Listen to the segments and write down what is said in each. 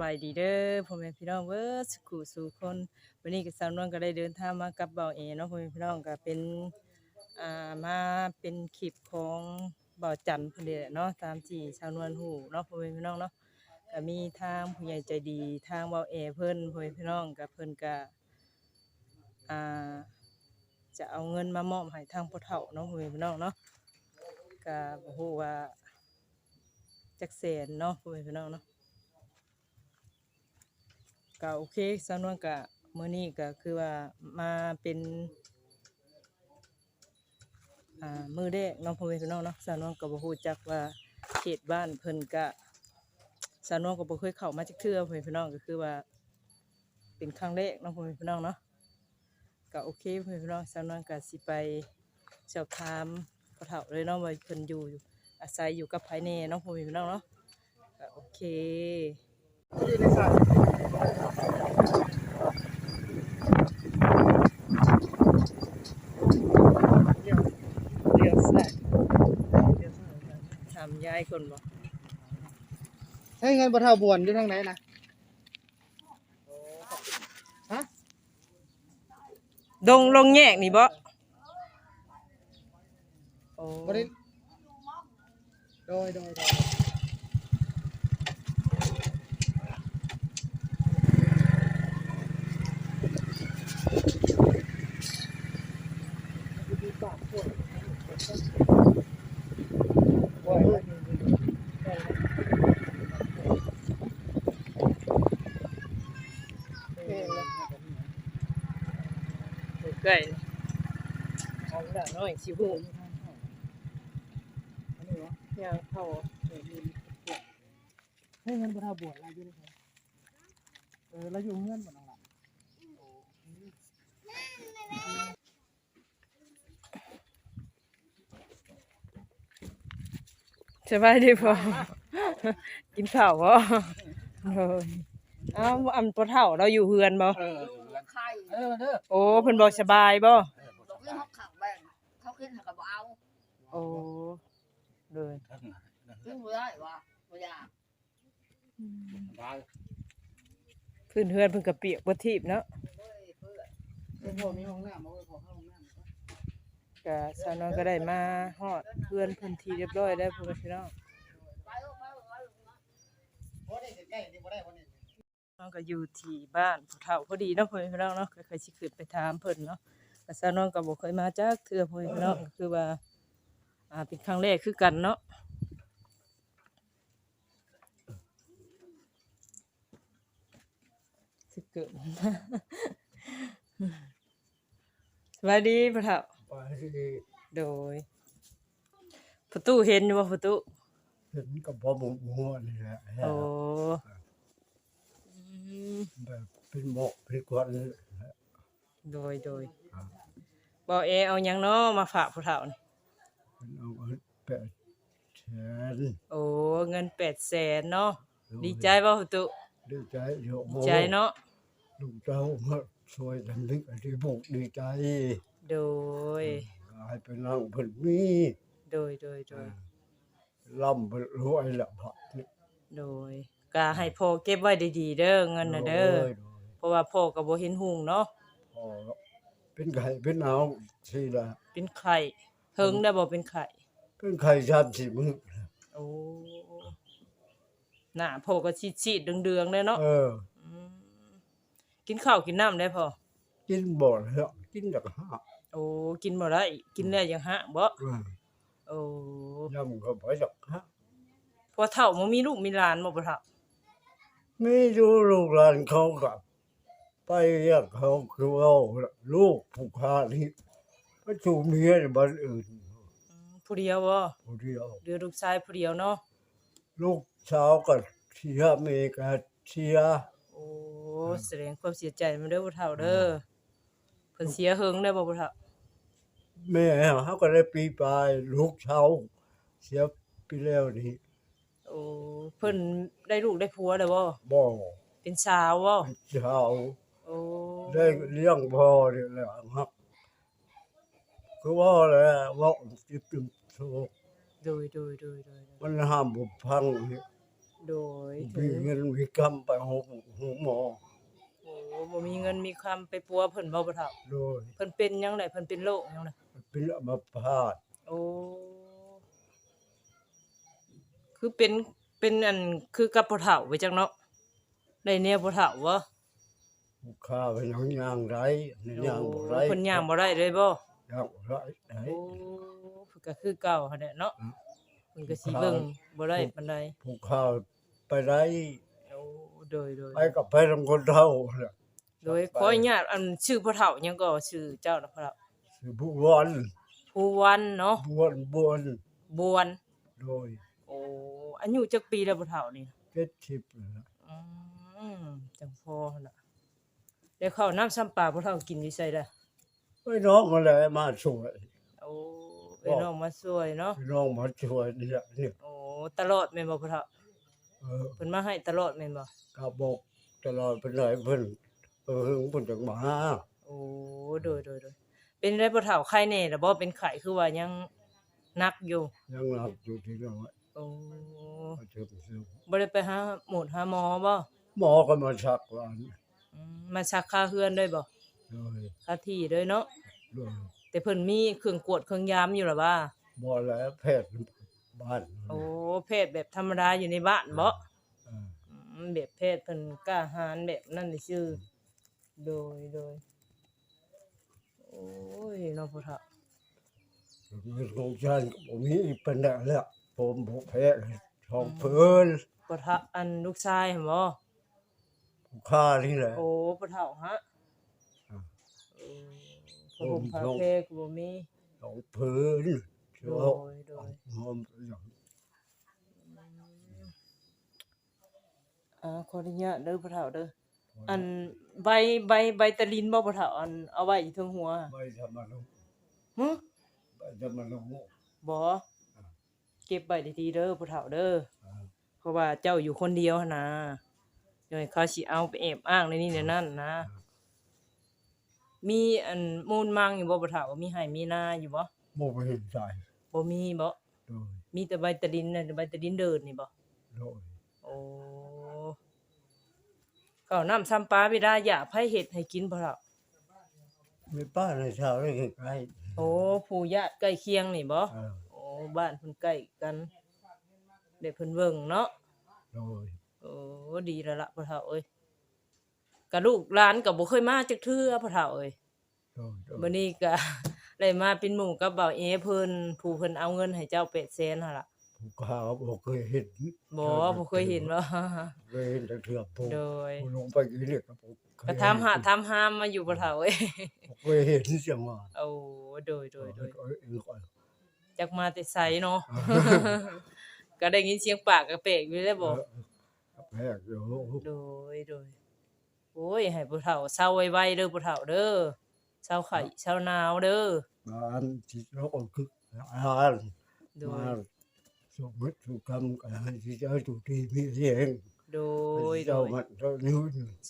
บายดีเด้อพ่อแม่พี่น้องเบิดสุขุสู่คนวันนี้ก็สาวนวลก็ได้เดินทางมากับเบาเอเนาะพ่อแม่พี่น้องก็เป็นอ่ามาเป็นคลิปของเบาจันพิ่นนี่แหละเนาะตามที่สาวนวลฮู้เนาะพ่อแม่พี่น้องเนาะก็มีทางผู้ใหญ่ใจดีทางเบาเอเพิ่นพ่อแม่พี่น้องก็เพิ่นก็อ่าจะเอาเงินมามอบให้ทางพ่อเฒ่าเนาะพ่อแม่พี่น้องเนาะก็บ่ฮู้ว่าจักแสนเนาะพ่อแม่พี่น้องเนาะ ก็โอเคสำนวนก็มื้อนี้ก็คือว่ามาเป็นอ่ามือแรกน้องพ่อแม่พี่น้องเนาะสาวนวลก็บ่ฮู้จักว่าเขตบ้านเพิ่นก็สาวนวลก็บ่เคยเข้ามาจักเทื่อพ่อแม่พี่น้องก็คือว่า เป็นครั้งแรกน้องพ่อแม่พี่น้องเนาะก็โอเคพ่อแม่พี่น้องสาวนวลก็สิไปสอบถามพ่อเฒ่าเลยเนาะว่าเพิ่นอยู่อาศัยอยู่กับไผแน่เน้องพ่อแม่พี่น้องเนาะก็โอเคเลี้ยวเลี้ยวซ้ายเลี้ยวซ้ายถามยายคนบ่ให้เงินบ่เท่าบวนอยู่ทางไหนนะฮะดงลงแยกนี่บ่โอ้บ่ได้โดยโดยโดย ใกล้นี่เอาละน้อยสิฮู้อันนี้เหรอย่าเข้าให้ยเงินบ่เท่าบวนอะไรอยู่นี่เออแล้วอยู่เงินบ่น้องล่ะสบายดีบ่กินข้าวบ่โอ้ยเอ้าอันปะเฒ่าเราอยู่เฮือนบ่ เออไข่เออเด้อโอ้เพิ่นบ่สบายบ่ดอกเลี้ยงเขาขังแบ่งเขาขึ้นเขาก็บ่เอาโอ้เลยขึ้นบ่ได้ว่าบ่อยากพื้นเฮือนเพิ่นก็เปียกบ่ทิพย์เนาะเฮ้ยเพื่อนเดี๋ยวพอมีห้องน้ำเอาไว้พอเข้าห้องน้ำก่อนก็สาวนอยก็ได้มาฮอดเพื่อนเพิ่นที่เรียบร้อยแล้วพ่อแม่พี่น้อง ไปลูกไปลูกไปลูกนะบ่ได้ใกล้ๆนี่บ่ได้บ่นี่ น้องก็อยู่ที่บ้านผู้เฒ่าพอดีเนาะพ่อแม่พี่น้องเนาะก็เคยสิขึ้นไปถามเพิ่นเนาะแต่ซาน้องก็บ่เคยมาจักเทื่อพ่อแม่พี่น้องก็คือว่าอ่าเป็นครั้งแรกคือกันเนาะสิเกิดสวัสดีพ่อเฒ่าไปที่โดยประตูเห็นอยู่บ่ประตูเห็นกับพ่อหมูหัวนี่แหละโอ้อืมแบบ เป็นหมอกเป็นควันนี่แหละโดยโดยครับบ่เอเอาหยังเนาะมาฝากผู้เฒ่านี่เป็นเอาเงินแปดแสนโอ้เงินแปดแสนเนาะดีใจบ่ประตูดีใจเยอะดีใจเนาะลูกเจ้ามาช่วยดันลึกอันที่บุกดีใจ โดยกลายเป็นนางเพิ่นมี โดยโดยโดยล่ำเพิ่นรวยละพักนี่โดย ก็ให้พ่อเก็บไว้ดีๆเด้อเงินน่ะเด้อโยเพราะว่าพ่อก็บ่เห็นหุงเนาะพอเป็นไข่เป็นเอาสิละเป็นไข้เฮิงได้บ่เป็นไข้เป็นไข่ชามสิมึงโอ้หน้าพ่อก็ซีดๆเดืองๆเลยเนาะเออมกินข้าวกินน้ำได้พ่อกินบ่แล้วกินจากห้าโอ้กินบ่ได้กินแล้วยังหะบ่เออโอ้ย่ำก็ไปจากห้าพอเฒ่าบ่มีลูกมีหลานบ่บ่เฒ่า ไม่รู้ลูกหลานเขากับไปเรียกเขาคือเอาลูกผู้ค้านี่ไปสู่เมียในบ้านอื่นอืมผู้เดียวบ่ผู้เดียวเดือลูกชายผู้เดียวเนาะลูกสาวก็เชียร์อเมริกาเชียร์โอ้แสดงความเสียใจมาเด้อบ่เฒ่าเด้อเพิ่นเสียเฮิงได้บ่บ่เฒ่าแม่เขาก็ได้ปีปลายลูกสาวเสียปีแล้วนี่โอ้ เพิ่นได้ลูกได้ผัวแล้วบ่บ่เป็นสาวบ่สาวโอ้ได้เลี้ยงพ่อนี่แหละครับคือว่าแหละว่าจิบจิบโซโดยโดยโดยโดยโดยมันห้ามบุพังนี่โดยมีถึงเงินมีกำไปหกหหมอโอ้บ่มีเงินมีคำไปปัวเพิ่นบ่บ่เฒ่าโดยเพิ่นเป็นหยังไดเพิ่นเป็นโรคหยังไดเป็นอัมพาตโอ้คือเป็น เป็นอันคือกับบ่เฒ่าไว้จังเนาะได้แนวบ่เฒ่าบ่ผู้ค้าเป็นยังย่างไรนี่โอ้ย่างบ่ไรเพิ่นย่างบ่ได้เลยบ่ย่างบ่ไรไหนโอ้เพิ่นก็คือเก่าหั่นแหละเนาะอืมเพิ่นก็สิเบิ่งบ่ได้ปานใดผู้ค้าไปไรโอ้โดยโดยไปกับไปทำคนเท่าน่ะโดยขออนุญาตอันชื่อพ่อเฒ่าหยังก็ชื่อเจ้าน่ะพ่อเฒ่าคือผู้วันภูวันเนาะบวนบวนบวนโดยโอ้อายุจักปีแล้วพ่อเฒ่านี่เจ็ดสิบนะอืมจังพอหั่นน่ะเดี๋ยวข้าวน้ำซ้ำปลาพ่อเฒ่ากินอยู่ไสล่ะไอ้น้องมาเลยมาช่วยโอ้เอ้ยน้องมาช่วยเนาะไอ้น้องมาช่วยเนี่ยเนี่ยโอ้ตลอดแม่นบ่พ่อเฒ่าเออเพิ่นมาให้ตลอดแม่นบ่กาบอกตลอดเป็นไรเพิ่นเออเพิ่นเพิ่นจังมาโอ้โดยโดยโดยเป็นได้พ่อเฒ่าไข้แน่ล่ะบ่เป็นไข้คือว่ายังหนักอยู่ยังหลับอยู่ที่นั่นไว้โอ้ มาเชิญซื้อบ่ได้ไปหาหมดหาหมอบ่หมอก็มาชักว่าอืมมาซักค่าเฮือนด้วยบ่โดยค่าที่ด้วยเนาะโดยแต่เพิ่นมีเครื่องกวดเครื่องยามอยู่ล่ะว่า บ่แล้วแพทย์บ้านโอ้เพศแบบธรรมดาอยู่ในบ้านบ่เอออืมแบบเพศเพิ่นกล้าหาญแบบนั่นนี่ชื่อ โดยโดยโอ้ยน้องพ่อเฒ่าเงินของฉันก็บ่มีปัญหาแล้วผมบ่แพ้ ช่องเพิ่นพ่อเฒ่าอันลูกชายหั่นบ่ผู้ค้านี่แหละ โอ้พ่อเฒ่าฮะอ่า เออพ่อผมพาเพก็บ่มีช่องเพิ่นโดเจ้ายโดยหอมอย่างอ่าขออนุญาตเด้อพ่อเฒ่าเด้ออันใบใบใบตะลินบ่พ่อเฒ่าอันเอาไว้อยู่เทิงหัวใบธรรมะหึใบธรรมะบ่ เก็บไว้ดีๆเด้อผู้เฒ่าเด้ออ่าเพราะว่าเจ้าอยู่คนเดียวหั้นนะเดี๋ยวให้เขาสิเอาไปแอบอ้างในนี่ในนั่นนะ มีอันมูลมังอยู่บ่ผู้เฒ่ามีให้มีนาอยู่บ่บ่ไปเห็นใจบ่มีบ่โดยมีแต่ใบตะดินน่ะใบตะดินเดินนี่บ่โดยโอ้ข้าวน้ำซ้ำปลาไม่ได้อยากให้เฮ็ดให้กินผู้เฒ่า มีป้าในชาวได้ใกล้โอ้ผู้ญาติใกล้เคียงนี่บ่ๆเออโอ้ บ้านเพิ่นใกล้กันได้เพิ่นเบิ่งเนาะโดยโอ้ดีแล้วล่ะพ่อเฒ่าเอ้ยกะลูกหลานก็บ่เคยมาจักเทื่อพ่อเฒ่าเอ้ยโดยโดยมื้อนี้ก็ ได้มาเป็นหมู่กับเบาเอเพิ่นผู้เพิ่นเอาเงินให้เจ้า8แสนหั่นล่ะผู้ค้าบ่เคยเห็นบ่บ่เคยเห็นบ่ เคยเห็นแต่เถื่อผู้โดยผู้ลงไปกินเนี่ยก็บ่เคยก็ถามหาถามหามมาอยู่พ่อเฒ่าเอ้ยบ่เคยเห็นจังว่าโอ้โดยโดยโดยเออเออ ก่อนจักมาแต่ไสเนาะ ก็ได้ยินเสียงปากก็แปลกอยู่แล้วบ่เออแพกอยู่โดยโดยโอ้ยให้พ่อเฒ่าเศร้าไวๆเด้อพ่อเฒ่าเด้อเศร้าไข้เศร้าหนาวเด้อบ้านที่เราก็คืออาหารโดมายสุขมิตรสุขกรรมกันให้ที่เจ้าจุดีมีเสียงโดยโดเจ้ายมันเจ้านิ้ว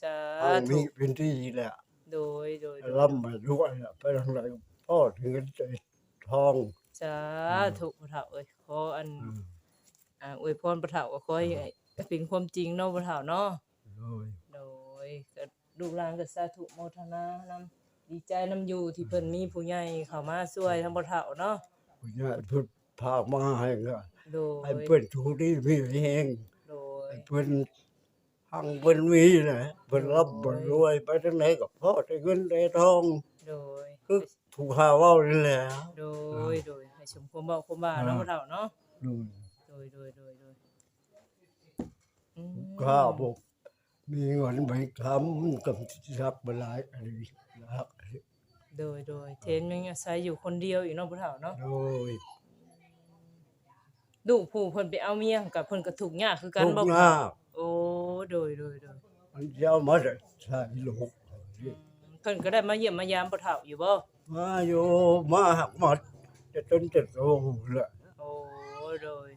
สาเอาธุมีเป็นที่แหละโดยโดยโดย ร่ำมาด้วยอะไปทางไหนพ่อถึงใจทอง สาธุพ่อเฒ่าเอ้ยขออันอืมอ่าอวยพรพ่อเฒ่าก็ขอให้เป็นความจริงเนาะพ่อเฒ่าเนาะโดยโดยก็ลูกหลานก็สาธุโมทนานํดีใจนํอยู่ที่เพิ่นมีผู้ใหญ่เข้ามาช่วยทั้งพ่อเฒ่าเนาะคุณยายเพิ่นพามาให้ก็โดยให้เพิ่นจุดีมีเสียงโดย ให้เพิ่นหังเพิ่นมีนะเพิ่นรับเพิ่นรวยไปทางไหนก็พ่อได้เงินได้ทองโดย คือถูกหาเว้านี่แหละ โดย โดยให้ สมความเว้าความว่าเนาะพ่อเฒ่าเนาะโดยโดยโดยโดยโดยอืมข้าบอกมีเงินไปทำกับรักบหลายอะไรรักโดยโดยเทนยังอาศัยอยู่คนเดียวอีกเนาะพ่อเฒ่าเนาะโดยลูกผู้เพิ่นไปเอาเมียกับเพิ่นก็ทุกข์ยากคือกันทุกบ่หน้าโอ้โดยโดยโดยมันจะเอามาได้ใช่ลูกเพิ่นก็ได้มาเยี่ยมมายามพ่อเฒ่าอยู่บ่มาโยมาหักหมด จะจนจะโตละโอ้โดย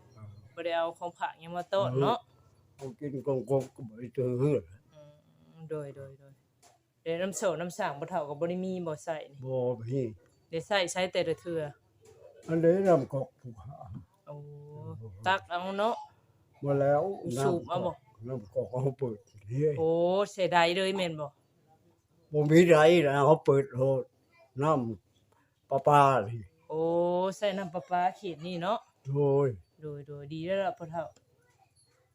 บ่ได้เอาของฝากหยังมาต้อนเนาะเอากินกงกงก็ไม่เจออืมโดยโดยโดยเดี๋ยวน้ำโสน้ำสร้างพ่อเฒ่าก็บ่ได้มีบ่ใส่นี่บ่มีได้ใส่ใช้แต่ละเทื่ออันนี้นำกอกผูกหาโอ้ตักเอาเนาะมาแล้วสูบเอาบ่น้ำกอกเขาเปิดเฮ้ยโอ้เสียดายเลยแม่นบ่บ่มีไรนะเขาเปิดโหดน้ำประปานี่โอ้ใส่น้ำประปาเขตนี่เนาะโดยโดยโดยดีแล้วล่ะพ่อเฒ่า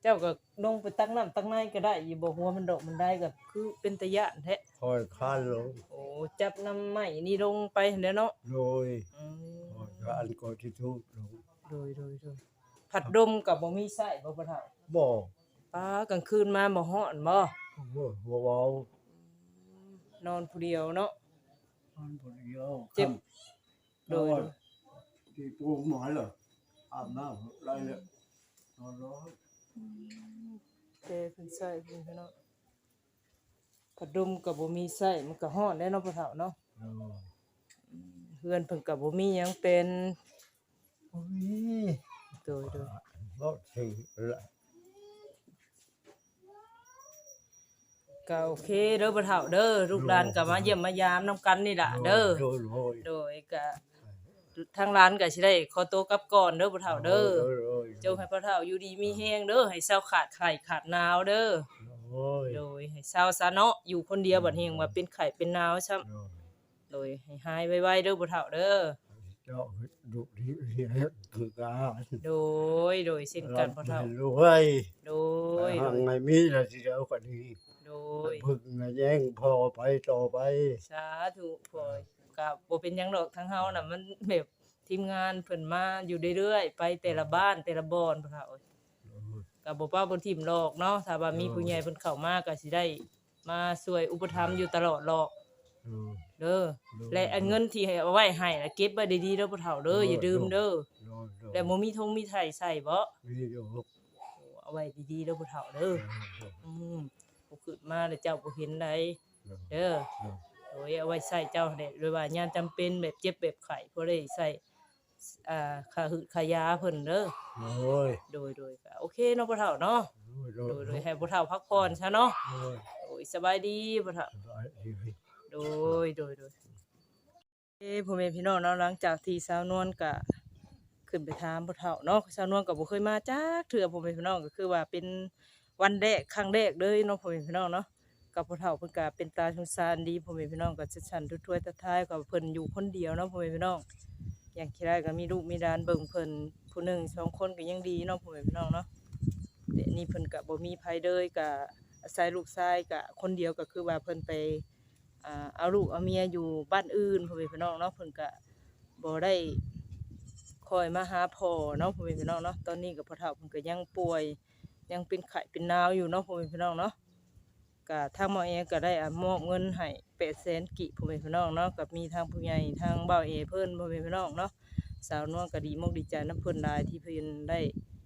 เจ้าก็ลงไปตักน้ำตักในก็ได้อย่าบอกว่ามันดอกมันได้ก็คือเป็นตะยะแท้คอยคานลงโอ้จับน้ำใหม่นี่ลงไปแล้วเนาะโดยอืมคอยคานก็ที่ทุกลงโดยโดยโดยผัดดมกับบ่มีไส้บ่พ่อเฒ่าบ่ป้ากลางคืนมาบ่ฮ้อนบ่บ่บ่เว้านอนผู้เดียวเนาะ มันบ่เดียวเจ็บ โดย ที่ปูหมอยเหรออาบน้ำไรเลยนอนร้อนเจเพิ่นใส่เพิ่นพี่น้องผัดดมกับบ่มีไส้มันก็ฮ้อนแน่เนาะพ่อเฒ่าเนาะเออเฮือนเพิ่นก็บ่มีหยังเป็นโอ้ยโดยโดยบ่สิละก็โอเคเด้อบ่เฒ่าเด้อลูกหลานก็มาเยี่ยมมายามนํกันนี่ล่ะเด้อโดยโดยโดยก็ ทางร้านก็สิได้ขอตัวกลับก่อนเด้อบ่เฒ่าเด้อโดยเจ้าให้พ่อเฒ่าอยู่ดีมีแฮงเด้อให้เศร้าขาดไข้ขาดหนาวเด้อโอ้ยโดยให้เศร้าซะเนาะอยู่คนเดียวบัดเฮงว่าเป็นไข้เป็นหนาวซ้ำโดยโดยให้หายไวๆเด้อบ่เฒ่าเด้อเจ้าดุที่เฮ็ดคือการโดยโดยเช่นกันพ่อเฒ่ารวยโดยทางไงมีละสิเดียวก็ดีโดยพึ่งนะแย่งพอไปต่อไปสาธุพ่อย ก็บ่เป็นหยังดอกทั้งเฮาน่ะมันแบบทีมงานเพิ่นมาอยู่เรื่อยๆไปแต่ละบ้านแต่ละบ่อนพ่อเฒ่าก็บ่ป้าบ่ทิ่มหรอกเนาะถ้าว่ามีผู้ใหญ่เพิ่นเข้ามาก็สิได้ มาช่วยอุปถัมภ์อยู่ตลอดหรอกเด้อและอันเงินที่ให้เอาไว้ให้น่ะเก็บไว้ดีๆเด้อพ่อเฒ่าเด้ออย่าลืมเด้อแต่บ่มีทงมีไถใส่บ่มีอยู่เอาไว้ดีๆเด้อพ่อเฒ่าเด้อ อืมบ่ขึ้นมาแล้วเจ้าบ่เห็นไดเด้อ โอ้ยเอาไว้ใส่เจ้าเนี่ยโดยว่ายามจำเป็นแบบเจ็บแบบไข้เพื่อได้ใส่อ่าขาหืดขายาเพิ่นเด้อโอ้ยโดยโดยก็โอเคเนาะพ่อเฒ่าเนาะโดโดยยโดโดยยให้พ่อเฒ่าพักผ่อนซะเนาะโอ้ยโอ้ยสบายดีพ่อเฒ่า สบายดี โดยโดยโดยเอ้พ่อแม่พี่น้องเนาะหลังจากที่สาวนวลก็ขึ้นไปถามพ่อเฒ่าเนาะสาวนวลก็บ่เคยมาจักเทื่อพ่อแม่พี่น้องก็คือว่าเป็นวันแรกครั้งแรกเลยเนาะพ่อแม่พี่น้องเนาะ กับพ่อเฒ่าเพิ่นก็เป็นตาสงสารดีพ่อแม่พี่น้องก็ชัดชันถ้วยๆทัท้ายก็เพิ่นอยู่คนเดียวเนาะพ่อแม่พี่น้อง อย่างคิดได้ก็มีลูกมีหลานเบิ่งเพิ่นผู้หนึ่งสองคนก็ยังดีเนาะพ่อแม่พี่น้องเนาะแต่อันนี้เพิ่นก็บ่มีไผเลยก็อาศัยลูกชายก็คนเดียวก็คือว่าเพิ่นไปเอาลูกเอาเมียอยู่บ้านอื่นพ่อแม่พี่น้องเนาะเพิ่นก็บ่ได้คอยมาหาพ่อเนาะพ่อแม่พี่น้องเนาะตอนนี้ก็พ่อเฒ่าเพิ่นก็ยังป่วย ยังเป็นไข้เป็นหนาวอยู่เนาะพ่อแม่พี่น้องเนาะ ก็ทางหมอเอก็ได้อมอบเงินให้แปดแสนกิพ่อแม่พี่น้องเนาะกับมีทางผู้ใหญ่ทางเบาเอเพิ่นพ่อแม่พี่น้องเนาะสาวนวลก็ดีมกดีใจน้ำเพิ่นหลายที่เพิ่นได้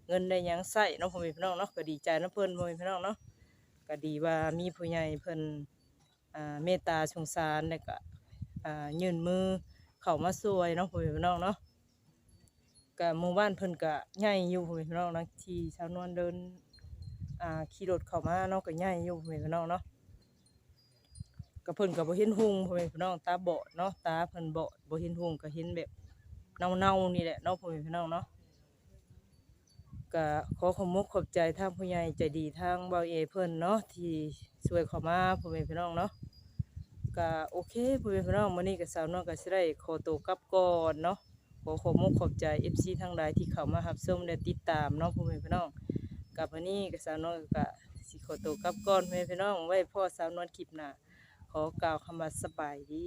เงินได้ยังใช้เนาะพ่อแม่พี่น้องเนาะก็ดีใจน้ำเพิ่นพ่อแม่พี่น้องเนาะก็ดีว่ามีผู้ใหญ่เพิ่นอ่าเมตตาสงสารแล้วก็ยื่นมือเข้ามาช่วยเนาะพ่อแม่พี่น้องเนาะก็หมู่บ้านเพิ่นก็ใหญ่อยู่พ่อแม่พี่น้องนะที่สาวนวลเดิน อ่าขี่รถเข้ามาเนาะก็ใหญ่อยู่พ่อแม่พี่น้องเนาะก็เพิ่นก็บ่เห็นหุงพ่อแม่พี่น้องตาบอดเนาะตาเพิ่นบอดบ่เห็นหุงก็เห็นแบบเน่าๆนี่แหละเนาะพ่อแม่พี่น้องเนาะก็ขอขอบมุกขอบใจทางผู้ใหญ่ใจดีทางเบาเอเพิ่นเนาะที่ช่วยเข้ามาพ่อแม่พี่น้องเนาะก็โอเคพ่อแม่พี่น้องมื้อนี้ก็สาวน้อยก็สิได้ขอตัวกลับก่อนเนาะขอขอบมุกขอบใจ FC ทั้งหลายที่เข้ามารับชมและติดตามเนาะพ่อแม่พี่น้อง กับวันนี้กับสาวน้อยกับสิขอตัวกลับก่อนแม่พี่น้องไว้พ่อสาวนวลคลิปหน้าขอกล่าวคำว่าสบายดี